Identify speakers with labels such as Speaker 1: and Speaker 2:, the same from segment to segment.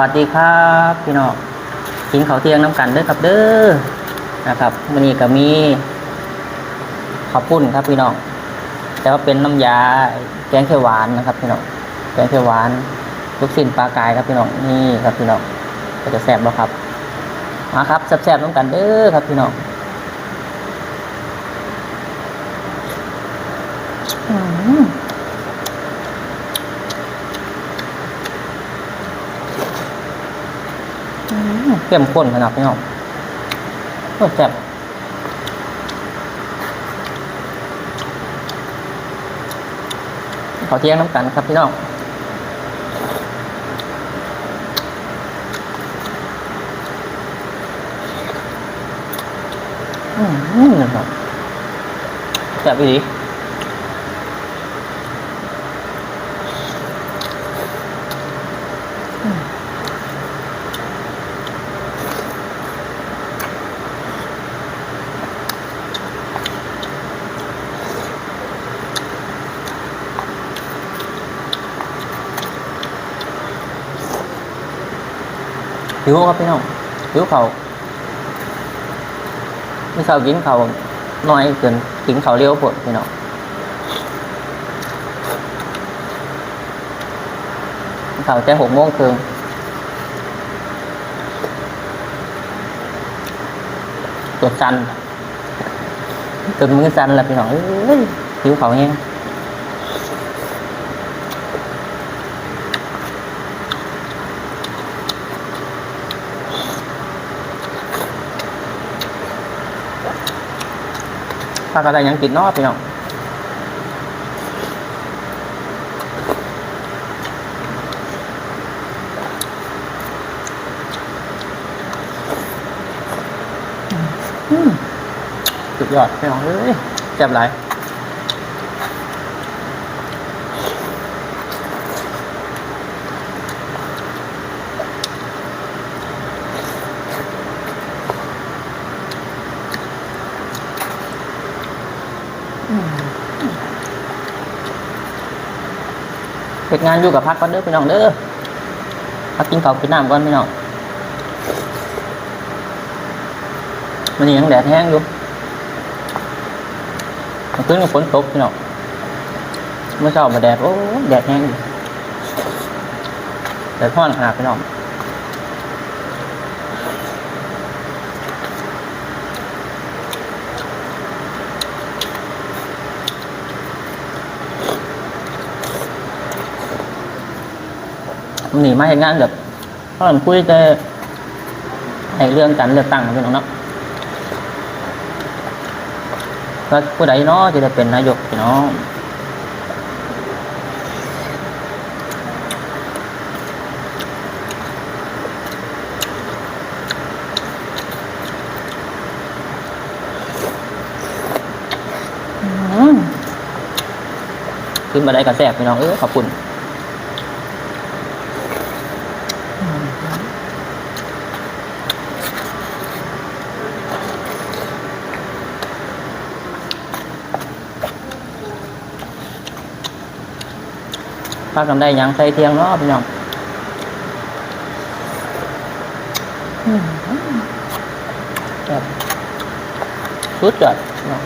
Speaker 1: วัสดีครับพี่น้องกินข้าวเที่ยงน้ำกันเด้อครับเด้อนะครับวันนี้ก็มีข้าวปุ้นครับพี่น้องแต่ว่าเป็นน้ำยาแกงเขียวหวานนะครับพี่น้องแกงเขียวหวานลูกชิ้นปลากายครับพี่น้องนี่ครับพี่น้องก็จะแซ่บแล้วครับมาครับแซ่บๆน้ำกันเด้อครับพี่น้องอืม เข้มข้นขนาดพี่น้องโคตรแซ่บขอเที่ยงน้ำกันครับพี่น้องอืมนะครับแซ่บดี หิวครับพี่น้องหิวเขาไม่เช้ากินเขาน้อยเกินกินเขาวเร็วปวดพี่น้องเขาแค่หกโมงครึ่งตัวจันจนมือจันแล้วพี่น้องอยหิวเขาวแห้ ถ้าก็ได้ยังกินนอพี่น้องสุดยอดพี่น้องเอ้ยแซ่บหลาย เฮ็ดงานอยู่กับพักก่อนเด้อพี่น้องเด้อพักกินข้าวกินน้ำก่อนพี่น้องมันยังแดดแห้งอยู่มันขึ้นกับฝนตกพี่น้องเมื่อเช้ามาแดดโอ้แดดแห้งอยู่แดดร้อนขนาดพี่น้อง หนีมาเห็นงานแบบเพราะมันคุยแต่ไอเรื่องการเลือกตั้งพี่น้องเนาะว่าผู้ใดเนาะจะได้เป็นนายกพี่น้องอืมขึ้นมาได้กระแสบพี่น้องเออขอบคุณ พากันได้หยังใส่เทียงเนาะพี่น้องอืมแบบสุดยอดพี่น้อง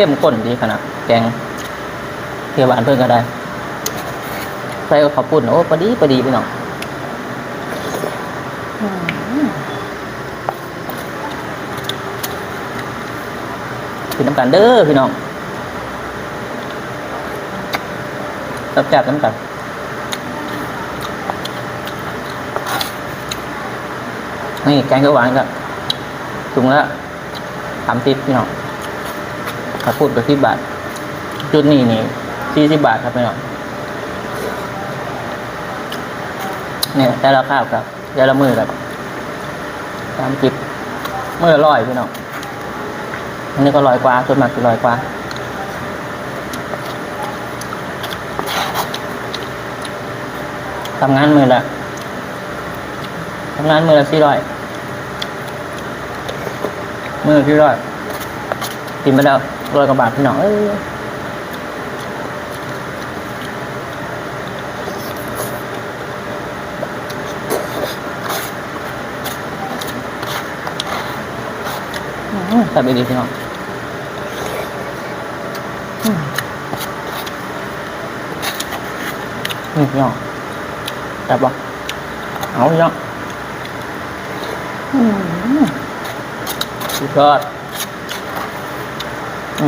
Speaker 1: เข้มข้นดีขนาดแกงเทียวหวานเพิ่นก็ได้ใส่กับข้าวปุ้นโอ้พอดีพอดีพี่น้องกินน้ำกันเด้อพี่น้องจับจับน้ำกันนี่แกงเขียวหวานกับถุงละสามสิบพี่น้อง ข้าวปุ้นกับสิบบาท จุดนี้นี่สี่สิบบาทครับพี่น้องเนี่ยแต่ละข้าวครับแต่ละมือครับสามจิบมือละร้อยพี่น้องอันนี้ก็ร้อยกว่าส่วนมากคือร้อยกว่าทำงานมือละทำงานมือละสี่ร้อยมือละสี่ร้อย กินไปแล้วร้อยกว่าบาทพี่น้อง ค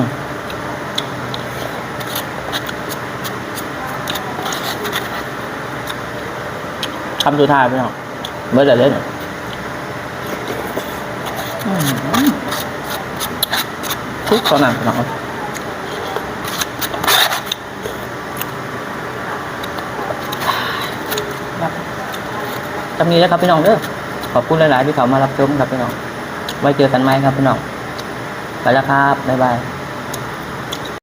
Speaker 1: ำสุดท้ายพี่น้องเมื่อไรเล่นทุกตอนนั้นพี่น้องจำนี้แล้วครับพี่น้องเด้อขอบคุณหลาย ๆ ที่เขามารับชมครับพี่น้อง ไว้เจอกันไหมครับพี่น้อง ไปแล้วครับ บ๊ายบาย